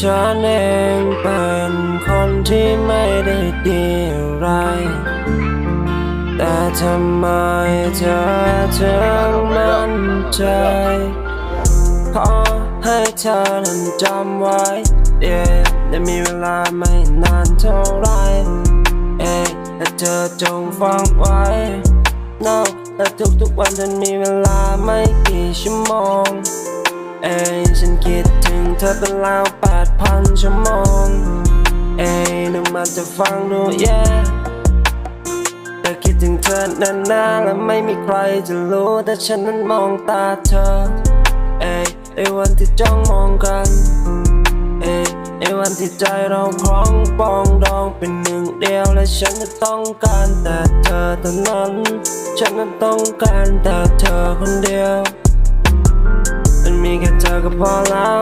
ฉันเองเป็นคนที่ไม่ได้ดีอะไร แต่ทำไมเธอถึงมั่นใจขอให้เธอนั้นจำไว้ yeah ได้มีเวลาไม่นานเท่าไรเอ้ยแต่เธอจงฟังไว้ no และทุกๆวันฉันมีเวลาไม่กี่ชั่วโมง เอ้ยฉันคิดถึงเธอเป็นแล้วแปดพันชั่วโมง เอ้ยนึกมันจะฟังดูแย่แต่คิดถึงเธอนานๆและไม่มีใครจะรู้แต่ฉันนั้นมองตาเธอ เอ้ยในวันที่จ้องมองกัน เอ้ยในวันที่ใจเราคล้องปองดองเป็นหนึ่งเดียวและฉันจะต้องการแต่เธอเท่านั้น ฉันนั้นต้องการแต่เธอคนเดียว ก็พอแล้ว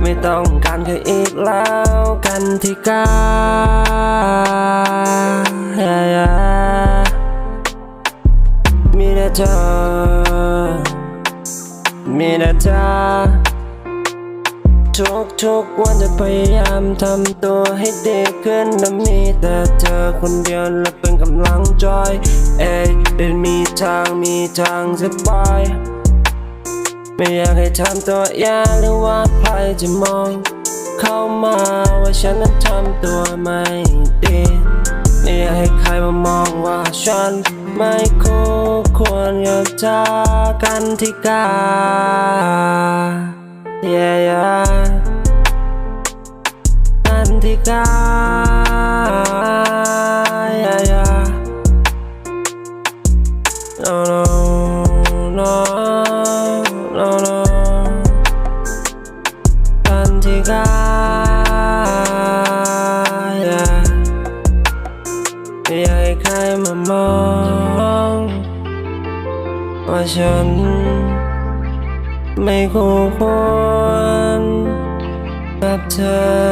ไม่ต้องการใครอีกแล้วกันที่กา yeah, yeah มีแต่เธอมีแต่เธอทุกทุกวันจะพยายามทำตัวให้ดีขึ้นและมีแต่เธอคนเดียวและเป็นกำลังใจเอ้ยเป็นมีทางมีทางสบาย ไม่อยากให้ทำตัวแย่หรือว่าใครจะมอง เข้ามาว่าฉันนั้นทำตัวไม่ดีไม่อยากให้ใครมามองว่าฉันไม่คู่ควรกับเธอกันที่กา yeah yeah กันที่กา ว่าฉัน ไม่คู่ควรกับเธอ